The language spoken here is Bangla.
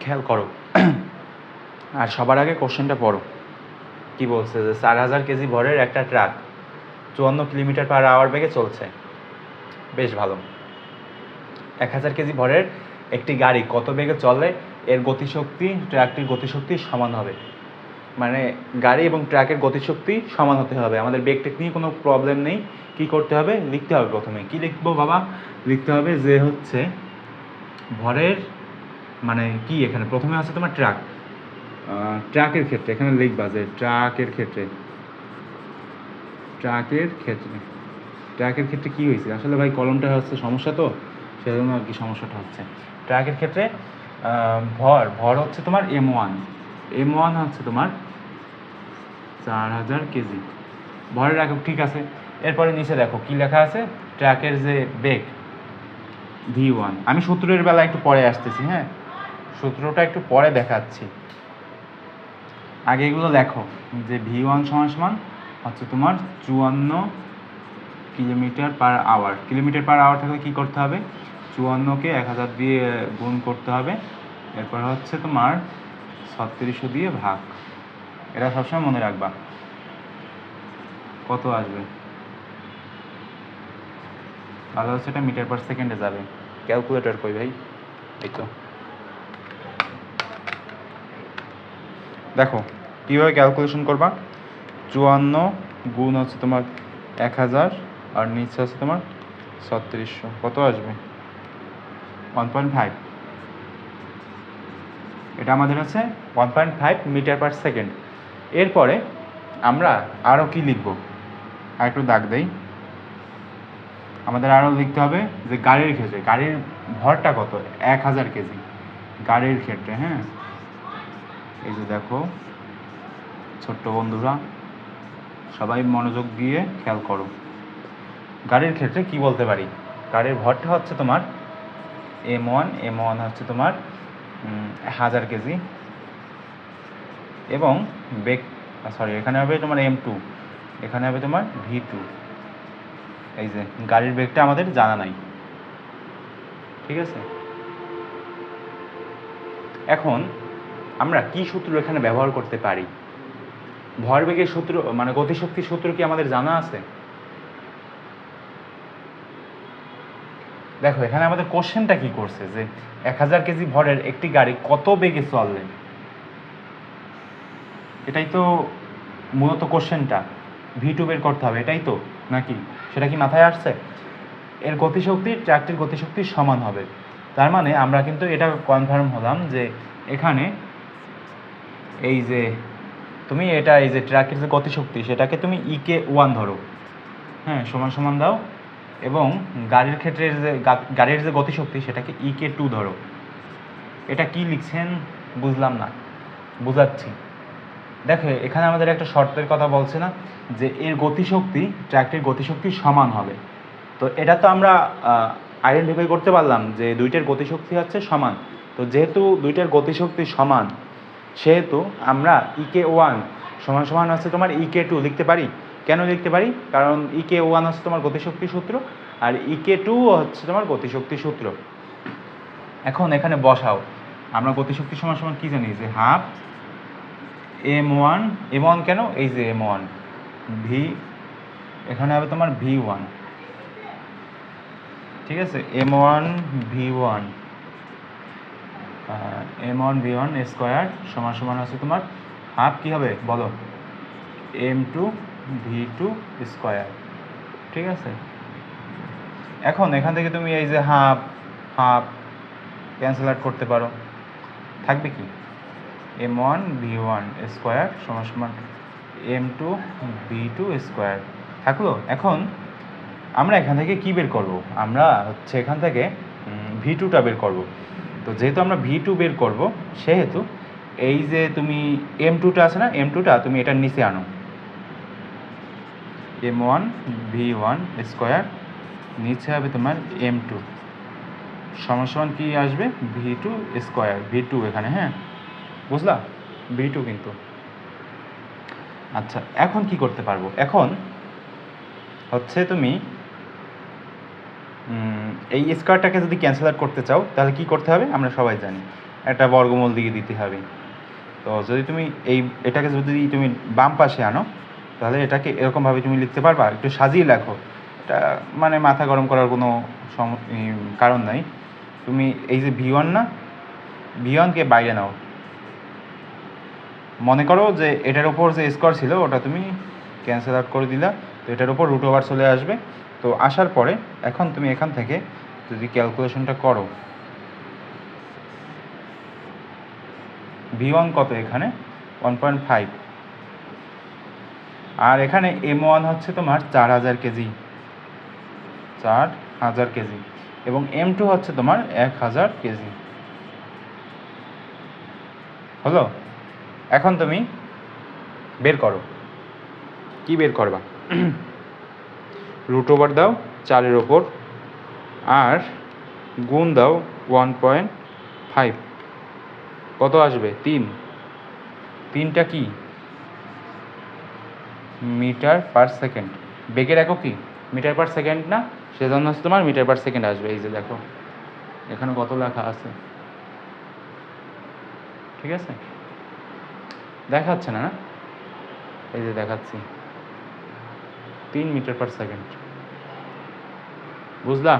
খেয়াল করো। আর সবার আগে কোশ্চেনটা পড়ো। কি বলছে যে, চার হাজার কেজি ভরের একটা ট্রাক চুয়ান্ন কিলোমিটার পার আওয়ার বেগে চলছে। বেশ ভালো। এক হাজার কেজি ভরের একটি গাড়ি কত বেগে চলে, এর গতিশক্তি, ট্রাকটির গতিশক্তি সমান হবে। মানে গাড়ি এবং ট্রাকের গতিশক্তি সমান হতে হবে। আমাদের বেগ টেক নিয়ে কোনো প্রবলেম নেই। কি করতে হবে? লিখতে হবে প্রথমে। কি লিখব বাবা? লিখতে হবে যে হচ্ছে ভরের মানে কি এখানে? প্রথমে আছে তোমার ট্রাক। ট্রাকের ক্ষেত্রে, এখানে লিখবা যে ট্রাকের ক্ষেত্রে। ট্রাকের ক্ষেত্রে ট্রাকের ক্ষেত্রে কি হয়েছে? আসলে ভাই কলমটা হচ্ছে সমস্যা তো, সেজন্য আর কি সমস্যাটা হচ্ছে। ট্রাকের ক্ষেত্রে ভর ভর হচ্ছে তোমার এম ওয়ান এম ওয়ান হচ্ছে তোমার চার হাজার কেজি। ভরের একক ঠিক আছে, এরপরে নিচে দেখো, কি লেখা আছে? ট্র্যাকের যে বেগ ভি ওয়ান আমি সূত্রের বেলা একটু পরে আসতেছি হ্যাঁ? সূত্রটা একটু পরে দেখাচ্ছি। আগে এগুলো লেখো, যে ভি ওয়ান সমান সমান হচ্ছে তোমার চুয়ান্ন kilometre per hour kilometre per hour থাকলে কী করতে হবে? চুয়ান্নকে এক হাজার দিয়ে গুণ করতে হবে। এরপর হচ্ছে তোমার ছত্রিশশো দিয়ে ভাগ। এটা সবসময় মনে রাখবা। কত আসবে? তাহলে হচ্ছে এটা মিটার পার সেকেন্ডে যাবে। ক্যালকুলেটর কই ভাই? এই তো। দেখো, কীভাবে ক্যালকুলেশন করবা? চুয়ান্ন গুণ হচ্ছে তোমার এক হাজার, আর নিচে আছে তোমার ছত্রিশশো। কত আসবে? ওয়ান পয়েন্ট ফাইভ এটা আমাদের আছে one point five metre per second এরপরে আমরা আরও কি লিখব? আর একটু দাগ দেই। আমাদের আরও লিখতে হবে যে গাড়ির ক্ষেত্রে, গাড়ির ভরটা কত? এক হাজার কেজি। গাড়ির ক্ষেত্রে হ্যাঁ? এই যে দেখো, ছোট্ট বন্ধুরা, সবাই মনোযোগ দিয়ে খেয়াল করো। গাড়ির ক্ষেত্রে কি বলতে পারি? গাড়ির ভরটা হচ্ছে তোমার এম ওয়ান এম ওয়ান হচ্ছে তোমার হাজার কেজি। এবং বেগ সরি এখানে হবে তোমার এম টু, এখানে হবে তোমার ভি টু। এই যে, গাড়ির বেগটা আমাদের জানা নাই। ঠিক আছে? এখন আমরা কি সূত্র এখানে ব্যবহার করতে পারি? ভরবেগের সূত্র মানে গতিশক্তির সূত্র কি আমাদের জানা আছে? দেখো, এখানে আমাদের কোশ্চেনটা কি করছে যে এক হাজার কেজি ভরের একটি গাড়ি কত বেগে চলবে? এটাই তো মূলত কোশ্চেনটা। ভি টু বের করতে হবে, এটাই তো, নাকি? সেটা কি মাথায় আসছে? এর গতিশক্তি ট্র্যাকটির গতিশক্তির সমান হবে। তার মানে আমরা কিন্তু এটা কনফার্ম হলাম যে এখানে এই যে, তুমি এটা, এই যে ট্র্যাকের যে গতিশক্তি সেটাকে তুমি ইকে ওয়ান ধরো। হ্যাঁ সমান সমান দাও। এবং গাড়ির ক্ষেত্রে যে গাড়ির যে গতিশক্তি সেটাকে ইকে টু ধরো। এটা কি লিখছেন বুঝলাম না। বুঝাচ্ছি। দেখো, এখানে আমাদের একটা শর্তের কথা বলছে না, যে এর গতিশক্তি ট্র্যাকটির গতিশক্তি সমান হবে। তো এটা তো আমরা আইডেন্টিফাই করতে পারলাম যে দুইটার গতিশক্তি হচ্ছে সমান। তো যেহেতু দুইটার গতিশক্তি সমান সেহেতু আমরা ইকে ওয়ান সমান সমান হচ্ছে তোমার ইকে টু লিখতে পারি। কেন লিখতে পারি? কারণ ইকে ওয়ান হচ্ছে তোমার গতিশক্তি সূত্র আর ইকে টু হচ্ছে তোমার গতিশক্তি সূত্র। এখন এখানে বসাও। আমরা গতিশক্তি সমান সমান কি জানি? যে half M one M one কেন? এই যে এম ওয়ান ভি এখানে হবে তোমার ভি ওয়ান ঠিক আছে? M one V one M one V one square সমান সমান হচ্ছে তোমার হাফ কী হবে? বলো। M two V two square ঠিক আছে? এখন এখান থেকে তুমি এই যে হাফ হাফ ক্যান্সেল আউট করতে পারো। থাকবে কি? M one V one square সমান সমান M two V two square থাকল? এখন আমরা এখান থেকে কি বের করব? আমরা হচ্ছে এখান থেকে ভি টুটা বের করব। তো যেহেতু আমরা ভি টু বের করব, সেহেতু এই যে তুমি এম টুটা আছে না এম টুটা তুমি এটার নিচে আনো। M one V one square নিচে হবে তোমার এম টু সমান কি আসবে? V two square V two এখানে হ্যাঁ? বুঝলা? ভি টু কিন্তু। আচ্ছা এখন কি করতে পারব? এখন হচ্ছে তুমি এই স্কোয়ারটাকে যদি ক্যান্সেল আউট করতে চাও, তাহলে কি করতে হবে? আমরা সবাই জানি। একটা বর্গমূল দিয়ে দিতে হবে। তো যদি তুমি এই, এটাকে যদি তুমি বাম পাশে আনো, তাহলে এটাকে এরকমভাবে তুমি লিখতে পারবা। একটু সাজিয়ে লেখো। এটা মানে মাথা গরম করার কোনো সম- কারণ নাই। তুমি এই যে ভি ওয়ান না, ভি ওয়ানকে বাইরে নাও। মনে করো যে এটার উপর যে স্কোয়ার ছিল, ওটা তুমি ক্যান্সেল আউট করে দিলা। তো এটার উপর রুট ওভার চলে আসবে। তো আসার পরে এখন তুমি এখান থেকে যদি ক্যালকুলেশনটা করো ভি ওয়ান কত এখানে? ওয়ান পয়েন্ট ফাইভ আর এখানে এম ওয়ান হচ্ছে তোমার চার হাজার কেজি। চার হাজার কেজি। এবং এম টু হচ্ছে তোমার এক হাজার কেজি। হলো? এখন তুমি বের করো। কি বের করবা? রুট ওভার দাও চারের ওপর, আর গুণ দাও ওয়ান পয়েন্ট ফাইভ কত আসবে? তিন। তিনটা কি? Metre per second. বেগের একক কি? মিটার পার সেকেন্ড না? সেজন্য হচ্ছে তোমার মিটার পার সেকেন্ড আসবে। এই যে দেখো, এখানে কত লেখা আছে? ঠিক আছে? দেখাচ্ছে না না? এই যে দেখাচ্ছি। তিন মিটার পার সেকেন্ড। বুঝলা